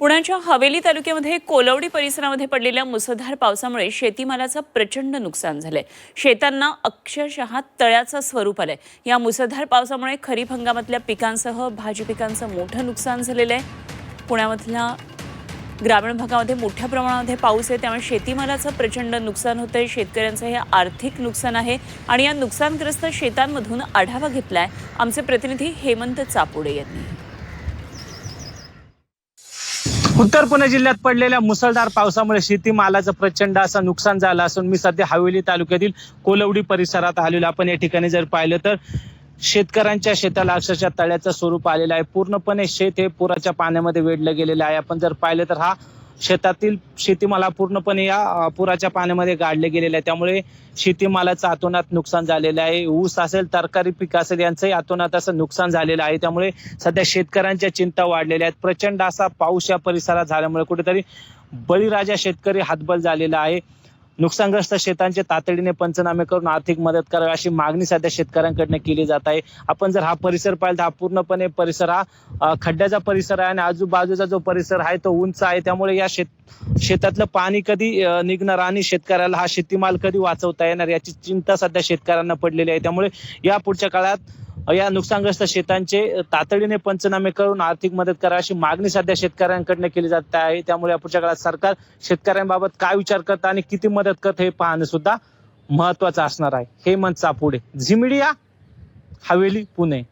पुण्याच्या हवेली तालुक्यामध्ये कोलवडी परिसरामध्ये पडलेल्या मुसळधार पावसामुळे शेतीमालाचं प्रचंड नुकसान झालंय. शेतांना अक्षरशः तळ्याचं स्वरूप आलंय. या मुसळधार पावसामुळे खरीप हंगामातल्या पिकांसह भाजी पिकांचं मोठं नुकसान झालेलं आहे. पुण्यामधल्या ग्रामीण भागामध्ये मोठ्या प्रमाणामध्ये पाऊस आहे त्यामुळे शेतीमालाचं प्रचंड नुकसान होतं आहे शेतकऱ्यांचं हे आर्थिक नुकसान आहे आणि या नुकसानग्रस्त शेतांमधून आढावा घेतलाय आमचे प्रतिनिधी हेमंत चापुडे यांनी. उत्तर पुणे जिल्ह्यात पडलेल्या मुसळधार पावसामुळे शेतीमालाचं प्रचंड असं नुकसान झालं असून मी सध्या हवेली तालुक्यातील कोलवडी परिसरात आलेलो. आपण या ठिकाणी जर पाहिलं तर शेतकऱ्यांच्या शेताला अक्षरशः तळ्याचं स्वरूप आलेलं आहे. पूर्णपणे शेत हे पुराच्या पाण्यामध्ये वेढलं गेलेलं आहे. आपण जर पाहिलं तर हा शेतातील शेतीमाला पूर्णपणे या पुराच्या पाण्यामध्ये गाडले गेलेले आहे. त्यामुळे शेतीमालाचं अतोनात नुकसान झालेलं आहे. ऊस असेल तरकारी पीक असेल यांचंही अतोनात असं नुकसान झालेलं आहे. त्यामुळे सध्या शेतकऱ्यांच्या चिंता वाढलेल्या आहेत. प्रचंड असा पाऊस या परिसरात झाल्यामुळे कुठेतरी बळीराजा शेतकरी हातबल झालेला आहे. नुकसानग्रस्त शेतांचे तातडीने पंचनामे करून आर्थिक मदत करावी अशी मागणी सध्या शेतकऱ्यांकडनं केली जात आहे. आपण जर हा परिसर पाहिला तर हा पूर्णपणे परिसर हा खड्ड्याचा परिसर आहे आणि आजूबाजूचा जो परिसर आहे तो उंच आहे. त्यामुळे या शेत शेतातलं पाणी कधी निघणार आणि शेतकऱ्याला हा शेतीमाल कधी वाचवता येणार याची चिंता सध्या शेतकऱ्यांना पडलेली आहे. त्यामुळे या पुढच्या काळात या नुकसानग्रस्त शेतांचे तातडीने पंचनामे करून आर्थिक मदत करा अशी मागणी सध्या शेतकऱ्यांकडनं केली जात आहे. त्यामुळे या पुढच्या काळात सरकार शेतकऱ्यांबाबत काय विचार करतं आणि किती मदत करत हे पाहणं सुद्धा महत्वाचं असणार आहे. Hemant Chapude Zee media Haveli Pune.